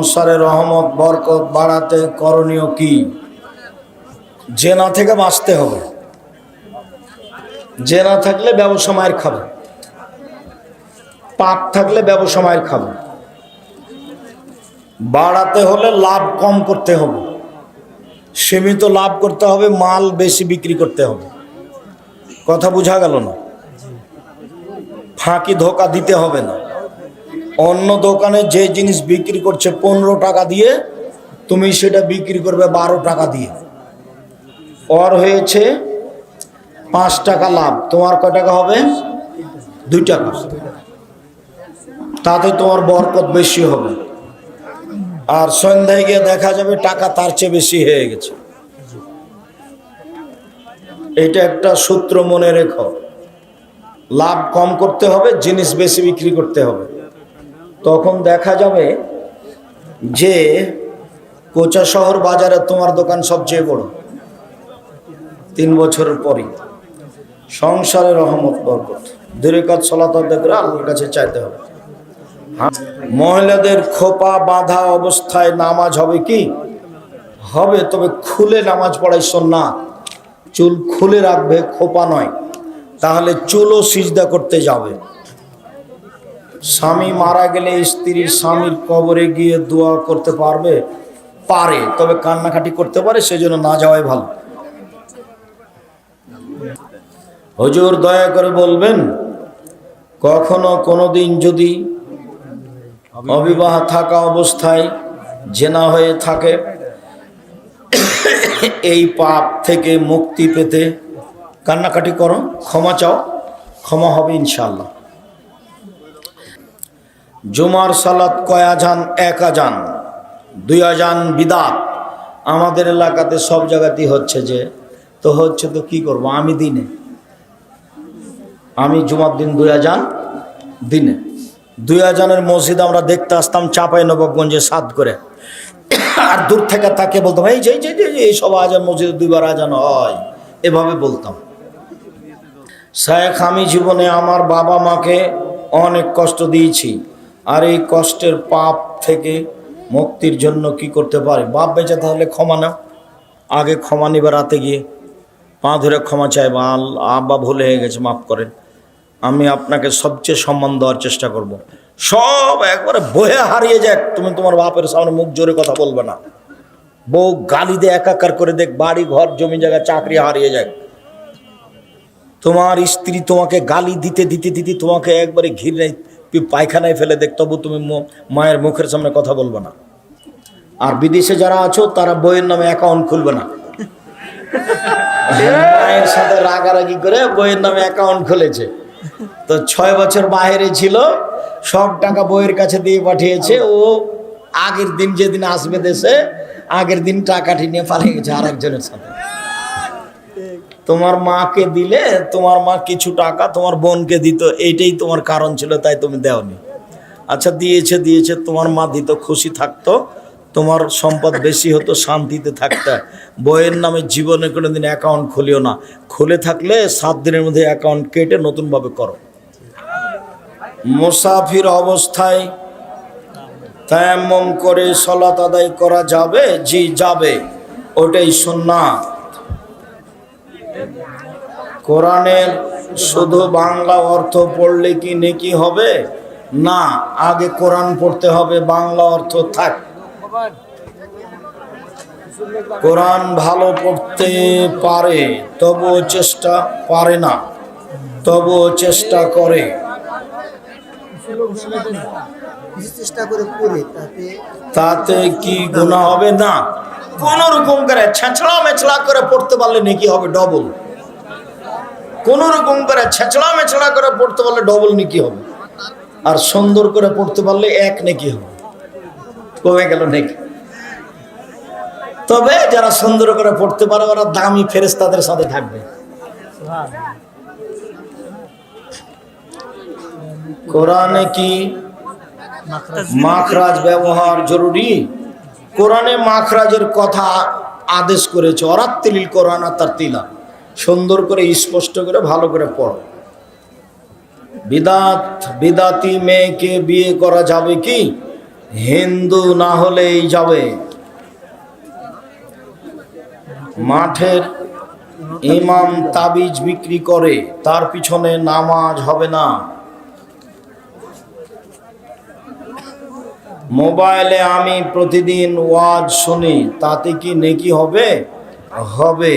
সংসারে রহমত, বরকত বাড়াতে করণীয় কি? জেনা থেকে বাঁচতে হবে। জেনা থাকলে ব্যবসা মায়ের খাবে। পাপ থাকলে ব্যবসা মায়ের খাবে। বাড়াতে হলে লাভ কম করতে হবে। সীমিত লাভ করতে হবে, মাল বেশি বিক্রি করতে হবে। কথা বোঝা গেল না? ফাঁকি ধোকা দিতে হবে না। অন্য দোকানে যে জিনিস বিক্রি করছে পনেরো টাকা দিয়ে, তুমি সেটা বিক্রি করবে বারো টাকা দিয়ে। ওর হয়েছে পাঁচ টাকা লাভ। তোমার কয় টাকা হবে? দুই টাকা। তাতে তোমার বরকত বেশি হবে। আর সন্ধ্যায় গিয়ে দেখা যাবে টাকা তার চেয়ে বেশি হয়ে গেছে। এটা একটা সূত্র মনে রেখো। লাভ কম করতে হবে, জিনিস বেশি বিক্রি করতে হবে। তখন দেখা যাবে যে কোচা শহর বাজারে তোমার দোকান সবচেয়ে বড়। তিন বছরের পরই। সংসারের রহমত বরকত। দূরে কাজ চলাতে দেখলে আল্লাহর কাছে চাইতে হবে। হ্যাঁ, মহিলাদের খোপা বাঁধা অবস্থায় নামাজ হবে কি? হবে তবে খুলে নামাজ পড়াই না। চুল খুলে রাখবে খোপা নয়। তাহলে চুলও সিজদা করতে যাবে। স্বামী মারা গেলে স্ত্রীর স্বামীর কবরে গিয়ে দোয়া করতে পারবে? পারে, তবে কান্নাকাটি করতে পারে, সেজন্য না যাওয়াই ভালো। হজুর দয়া করে বলবেন, কখনো কোনো দিন যদি অবিবাহ থাকা অবস্থায় জেনা হয়ে থাকে, এই পাপ থেকে মুক্তি পেতে কান্নাকাটি করো, ক্ষমা চাও, ক্ষমা হবে ইনশাল্লাহ জুমার সালাত কয় আজান এক আজান দুই আজান বিদাত। আমাদের এলাকাতে সব জায়গাতেই হচ্ছে যে তো হচ্ছে তো কি করব? আমি দিনে। আমি জুমার দিন দুই আজান দিনে। দুই আজানের মসজিদ আমরা দেখতে আসতাম চাপাই নবাবগঞ্জে সাত করে। আর দূর থেকে তাকে বলতাম এই যে যে, এই সব আজান মসজিদে দুইবার আজান হয়। এভাবে বলতাম। শেখ আমি জীবনে আমার বাবা মাকে অনেক কষ্ট দিয়েছি। আর এই কষ্টের পাপ থেকে মুক্তির জন্য কি করতে পারে? বাপ বেঁচে তাহলে ক্ষমা না। আগে ক্ষমা নিবে রাতে গিয়ে। পা ধরে ক্ষমা চাইবা। আল, আব্বা ভুলে হয়ে গেছে, মাফ করেন। আমি আপনাকে সবচেয়ে সম্মান দেওয়ার চেষ্টা করব। সব একবারে বহে হারিয়ে যাক। তুমি তোমার বাপের সামনে মুখ জোরে কথা বলবে না। বউ গালি দিয়ে একাকার করে দেখ, বাড়ি, ঘর, জমি, জায়গা, চাকরি হারিয়ে যাক। তোমার স্ত্রী তোমাকে গালি দিতে দিতে দিতে তোমাকে একবারে ঘিরে পায়খানায় ফেলে দেখ তবু তুমি মায়ের মুখের সামনে কথা বলবে না। আর বিদেশে যারা আছো তারা বইয়ের নামে অ্যাকাউন্ট খুলবে না। মায়ের সাথে রাগারাগি করে বইয়ের নামে অ্যাকাউন্ট খুলেছে। তো ছয় বছর বাইরে ছিল সব টাকা বইয়ের কাছে দিয়ে পাঠিয়েছে। ও আগের দিন যেদিন আসবে দেশে আগের দিন টাকাটি নিয়ে পালিয়ে গেছে আর একজনের সাথে। তোমার মাকে দিলে তোমার মা কিছু টাকা তোমার বোনকে দিত, এইটাই তোমার কারণ ছিল, তাই তুমি দেওনি। আচ্ছা দিয়েছে দিয়েছে, তোমার মা দিত, খুশি থাকতো, তোমার সম্পদ বেশি হতো, শান্তিতে থাকতে। বইয়ের নামে জীবনে কোনোদিন অ্যাকাউন্ট খুলিও না। খুলে থাকলে সাত দিনের মধ্যে অ্যাকাউন্ট কেটে নতুনভাবে করো। মুসাফির অবস্থায় তায়াম্মম করে সলাত আদায় করা যাবে জি যাবে, ওটাই সুন্নাত কোরআনের শুধু বাংলা অর্থ পড়লে কি নেকি হবে? না, আগে কোরআন পড়তে হবে, বাংলা অর্থ থাক। কোরআন ভালো পড়তে পারে, তবুও চেষ্টা পারে না, তবুও চেষ্টা করে। তাতে কি গুণা হবে? না। কোন রকম করে ছেঁচড়া মেছড়া করে পড়তে পারলে নেকি হবে? ডবল কোন রকম করে ছেঁচড়া মেছড়া করে পড়তে পারলে ডবল নেকি হবে। আর সুন্দর করে পড়তে পারলে এক নেকি হবে। কমে গেল নেকি। তবে যারা সুন্দর করে পড়তে পারে, ওরা দামি ফেরেস তাদের সাথে থাকবে। কোরআনে কি মাখরাজ ব্যবহার জরুরি? কোরআনে মাখরাজের কথা আদেশ করেছে। অরাত্তিলিল কোরআন আর তার তিলা সুন্দর করে স্পষ্ট করে ভালো করে পড়ো। বিদাত, বিদাতি মেয়েকে বিয়ে করা যাবে কি? হিন্দু না হলেই যাবে। মাঠের ইমাম তাবিজ বিক্রি করে, তার পিছনে নামাজ হবে না। মোবাইলে আমি প্রতিদিন ওয়াজ শুনি, তাতে কি নেকি হবে? হবে।